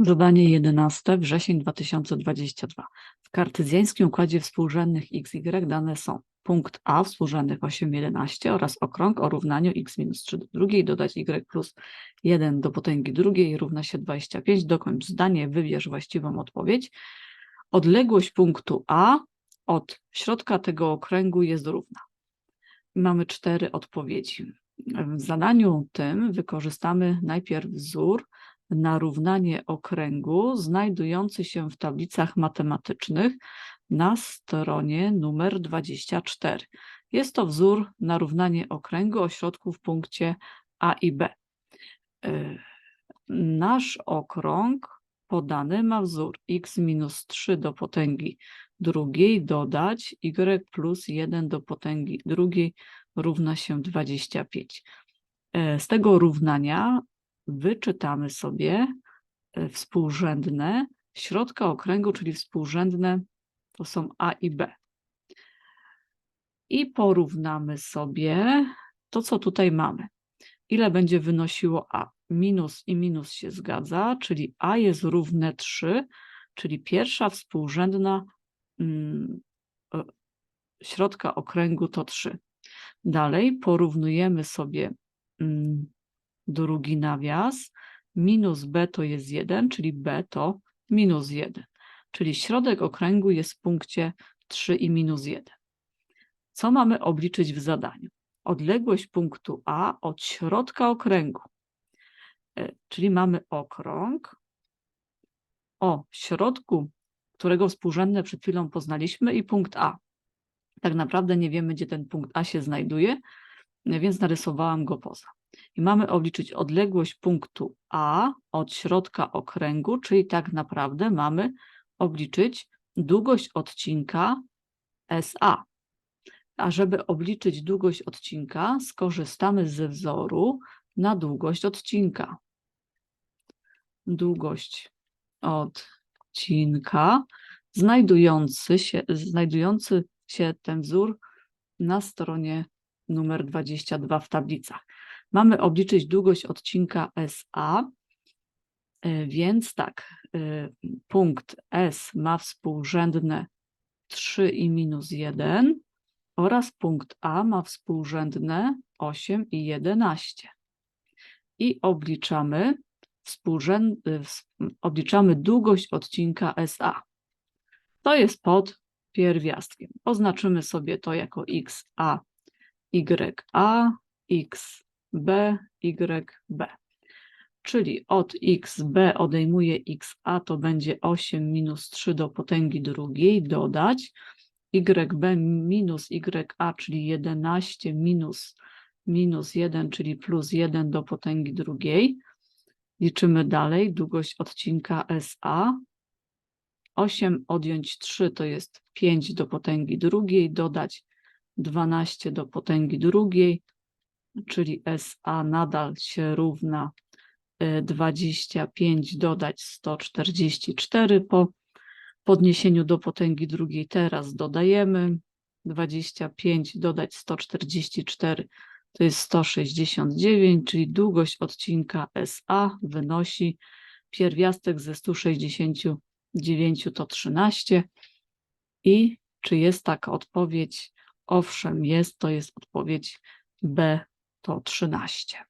Zadanie 11, wrzesień 2022. W kartezjańskim układzie współrzędnych x, y dane są punkt A współrzędnych 8, 11 oraz okrąg o równaniu x minus 3 do drugiej, dodać y plus 1 do potęgi drugiej równa się 25. Dokończ zdanie, wybierz właściwą odpowiedź. Odległość punktu A od środka tego okręgu jest równa. Mamy cztery odpowiedzi. W zadaniu tym wykorzystamy najpierw wzór na równanie okręgu znajdujący się w tablicach matematycznych na stronie numer 24. Jest to wzór na równanie okręgu o środku w punkcie A i B. Y, Nasz okrąg podany ma wzór x minus 3 do potęgi drugiej dodać y plus 1 do potęgi drugiej równa się 25. E, Z tego równania wyczytamy sobie e, współrzędne środka okręgu, czyli współrzędne to są A i B. I porównamy sobie to, co tutaj mamy. Ile będzie wynosiło A? Minus i minus się zgadza, czyli A jest równe 3, czyli pierwsza współrzędna mm, e, środka okręgu to 3. Dalej porównujemy sobie mm, drugi nawias. Minus b to jest 1, czyli b to minus 1. Czyli środek okręgu jest w punkcie 3 i minus 1. Co mamy obliczyć w zadaniu? Odległość punktu A od środka okręgu. E, Czyli mamy okrąg o środku, którego współrzędne przed chwilą poznaliśmy i punkt A. Tak naprawdę nie wiemy, gdzie ten punkt A się znajduje, więc narysowałam go poza. I mamy obliczyć odległość punktu A od środka okręgu, czyli tak naprawdę mamy obliczyć długość odcinka SA. A żeby obliczyć długość odcinka, skorzystamy ze wzoru na długość odcinka. Długość odcinka, znajdujący się, znajdujący się ten wzór na stronie numer 22 w tablicach. Mamy obliczyć długość odcinka SA, y, więc tak, y, punkt S ma współrzędne 3 i minus 1 oraz punkt A ma współrzędne 8 i 11. I obliczamy, ws- obliczamy długość odcinka SA. To jest pod pierwiastkiem. Oznaczymy sobie to jako XA, YA, XB, YB. Czyli od XB odejmuję XA, to będzie 8 minus 3 do potęgi drugiej, dodać YB minus YA, czyli 11 minus minus 1, czyli plus 1 do potęgi drugiej. Liczymy dalej, długość odcinka SA. 8 odjąć 3 to jest 5 do potęgi drugiej, dodać 12 do potęgi drugiej, czyli SA nadal się równa y, 25 dodać 144 po podniesieniu do potęgi drugiej. Teraz dodajemy 25 dodać 144 to jest 169, czyli długość odcinka SA wynosi pierwiastek ze 169 to 13. I czy jest taka odpowiedź? Owszem, jest, to jest odpowiedź B, to 13.